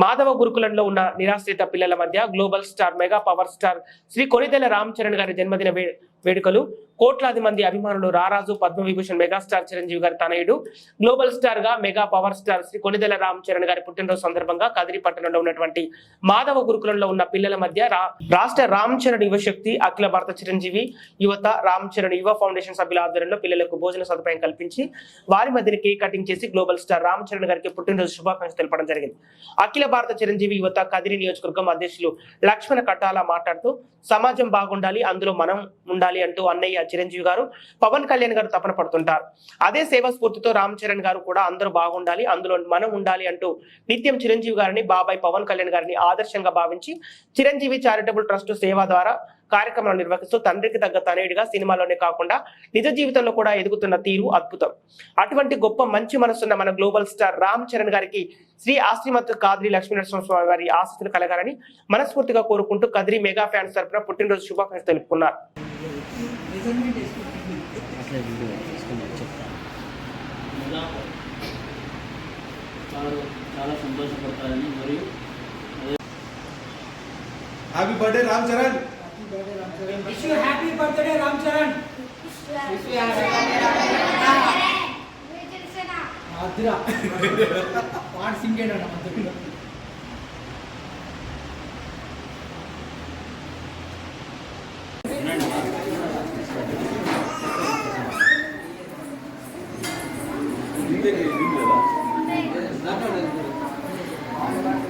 మాధవ గురుకులంలో ఉన్న నిరాశ్రిత పిల్లల మధ్య global star mega power star Shri Konidela Ram Charan గారి జన్మదిన వే- వేడుకలు. కోట్లాది మంది అభిమానులు రారాజు పద్మవిభూషణ్ మెగాస్టార్ చిరంజీవి గారి తనయుడు. గ్లోబల్ స్టార్గా mega power star Shri Konidela Ram Charan గారి పుట్టినరోజు సందర్భంగా కదిరి పట్టణంలో ఉన్నటువంటి మాధవ గురుకులంలో ఉన్న పిల్లల మధ్య రాష్ట్ర రామ్ చరణ్ యువశక్తి అఖిల భారత చిరంజీవి యువత రామ్ చరణ్ యువ ఫౌండేషన్ సభ్యుల ఆధ్వర్యంలో పిల్లలకు భోజన సదుపాయం కల్పించి వారి మధ్యన కేక్ కటింగ్ చేసి గ్లోబల్ స్టార్ రామ్ చరణ్ గారికి పుట్టినరోజు శుభాకాంక్షలు తెలపడం జరిగింది. అఖిల భారత చిరంజీవి యువత కదిరి నియోజకవర్గం అధ్యక్షులు లక్ష్మణ కట్టాల మాట్లాడుతూ సమాజం బాగుండాలి అందులో మనం ఉండాలి. అంటూ అన్నయ్య చిరంజీవి గారు పవన్ కళ్యాణ్ గారు తపన పడుతుంటారు. అదే సేవా స్ఫూర్తితో రామ్ చరణ్ గారు కూడా అందరూ బాగుండాలి అందులో మనం ఉండాలి అంటూ నిత్యం చిరంజీవి గారిని బాబాయ్ పవన్ కళ్యాణ్ గారిని ఆదర్శంగా భావించి చిరంజీవి చారిటబుల్ ట్రస్ట్ సేవ ద్వారా కార్యక్రమాలు నిర్వహిస్తూ తండ్రికి తగ్గ తనయుడిగా సినిమాలోనే కాకుండా నిజ జీవితంలో కూడా ఎదుగుతున్న తీరు అద్భుతం. అటువంటి గొప్ప మంచి మనసున్న మన గ్లోబల్ స్టార్ రామ్ చరణ్ గారికి శ్రీ ఆశ్రీమత్ కాద్రి లక్ష్మీనరసింహ స్వామి వారి ఆశస్సులు కలగాలని మనస్ఫూర్తిగా కోరుకుంటూ కదిరి మెగా ఫ్యాన్స్ తరఫున పుట్టినరోజు శుభాకాంక్షలు తెలుపుకున్నారు. ఇలా చాలా చాలా సంతోషపడతారని మరియు happy birthday Ram Charan wish you happy birthday Ram Charan అద్దురా వాడు సింగేడు అన్న మధ్యలో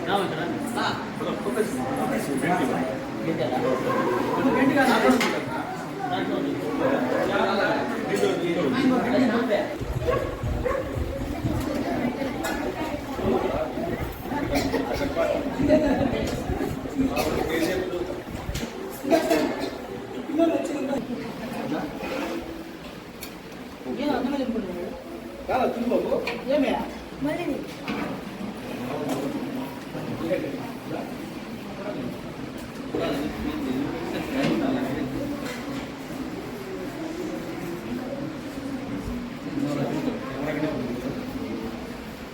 రాము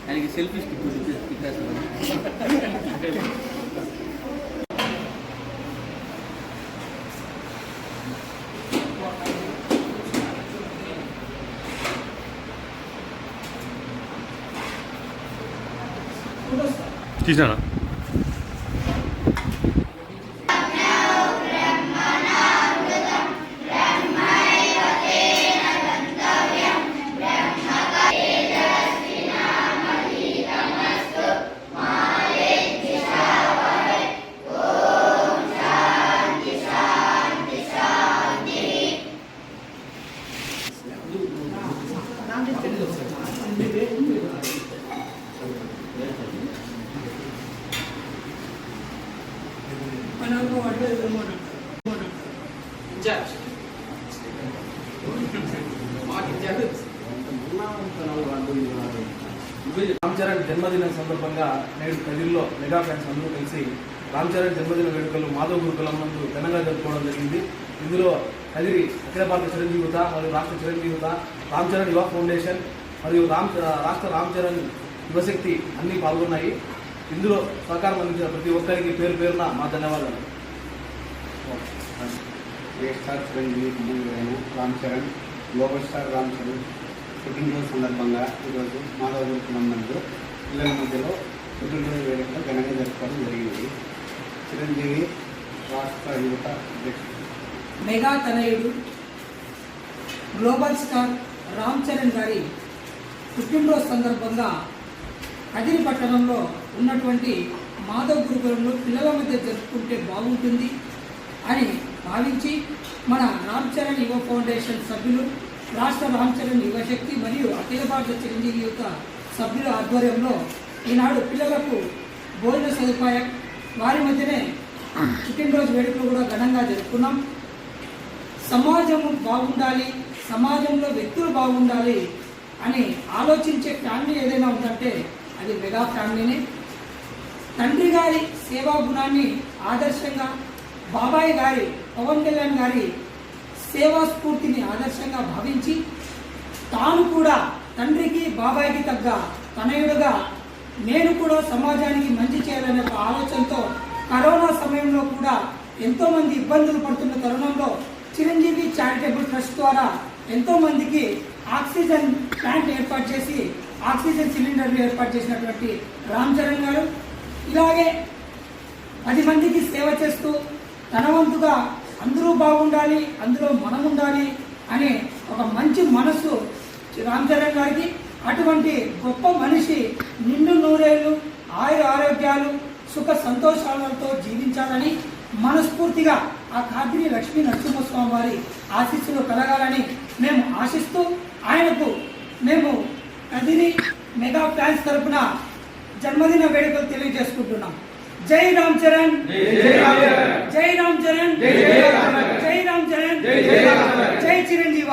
ఆయనకి సెల్ఫీ స్టిక్ పెట్టేస్తాను తీసానా రామ్ చరణ్ జన్మదినం సందర్భంగా నేడు ప్రజల్లో మెగా ఫ్యాన్స్ అందరూ కలిసి రామ్ చరణ్ జన్మదిన వేడుకలు మాధవ్ గురుకులం నందు ఘనంగా జరుపుకోవడం జరిగింది. ఇందులో కదిరి అఖిల భారత చిరంజీవి యువత మరియు రాష్ట్ర చిరంజీవి యువత రామ్ చరణ్ యువ ఫౌండేషన్ మరియు రామ్ రాష్ట్ర రామ్ చరణ్ యువశక్తి అన్నీ పాల్గొన్నాయి. ఇందులో సహకారం అందించిన ప్రతి ఒక్కరికి పేరు పేరున మా ధన్యవాదాలు. ఏ star Chiranjeevi Kumar Ram Charan global star Ram Charan పుట్టినరోజు సందర్భంగా ఈరోజు మాధవ నందు పిల్లల మధ్యలో పుట్టినరోజు వేడుకలు ఘనంగా జరుపుకోవడం జరిగింది. చిరంజీవి రాష్ట్ర యువత అధ్యక్షుడు. మెగా తనయుడు గ్లోబల్ స్టార్ రామ్ చరణ్ గారి పుట్టినరోజు సందర్భంగా కదిరి పట్టణంలో ఉన్నటువంటి మాధవ్ గురుకులంలో పిల్లల మధ్య జరుపుకుంటే బాగుంటుంది అని భావించి మన రామ్ చరణ్ యువ ఫౌండేషన్ సభ్యులు రాష్ట్ర రామ్ చరణ్ యువశక్తి మరియు అఖిల భారత చిరంజీవి యొక్క సభ్యుల ఆధ్వర్యంలో ఈనాడు పిల్లలకు భోజన సదుపాయం. వారి మధ్యనే పుట్టినరోజు వేడుకలు కూడా ఘనంగా జరుపుకున్నాం. సమాజం బాగుండాలి సమాజంలో వ్యక్తులు బాగుండాలి అని ఆలోచించే ఫ్యామిలీ ఏదైనా ఉందంటే అది మెగా ఫ్యామిలీనే. తండ్రి గారి సేవా గుణాన్ని ఆదర్శంగా బాబాయ్ గారి పవన్ కళ్యాణ్ గారి సేవా స్ఫూర్తిని ఆదర్శంగా భావించి తాను కూడా తండ్రికి బాబాయ్కి తగ్గ తనయుడుగా నేను కూడా సమాజానికి మంచి చేయాలన్న ఆలోచనతో కరోనా సమయంలో కూడా ఎంతోమంది ఇబ్బందులు పడుతున్న తరుణంలో చిరంజీవి చారిటబుల్ ట్రస్ట్ ద్వారా ఎంతో మందికి ఆక్సిజన్ ప్లాంట్ ఏర్పాటు చేసి ఆక్సిజన్ సిలిండర్లు ఏర్పాటు చేసినటువంటి రామ్ చరణ్ గారు. ఇలాగే పది మందికి సేవ చేస్తూ తన వంతుగా అందరూ బాగుండాలి అందులో మనం ఉండాలి అనే ఒక మంచి మనసు రామ్ చరణ్ గారికి. అటువంటి గొప్ప మనిషి నిండు నూరేళ్ళు ఆయుర ఆరోగ్యాలు సుఖ సంతోషాలతో జీవించాలని మనస్ఫూర్తిగా ఆ కాదిరి లక్ష్మీ నరసింహస్వామి వారి ఆశీస్సులు కలగాలని మేము ఆశిస్తూ ఆయనకు మేము కదిరి మెగా ఫ్యాన్స్ తరపున జన్మదిన వేడుకలు తెలియజేసుకుంటున్నాం. జై రామ్ చరణ్. జై రామ్ చరణ్. జై రామ్ చరణ్. జై చిరంజీవ.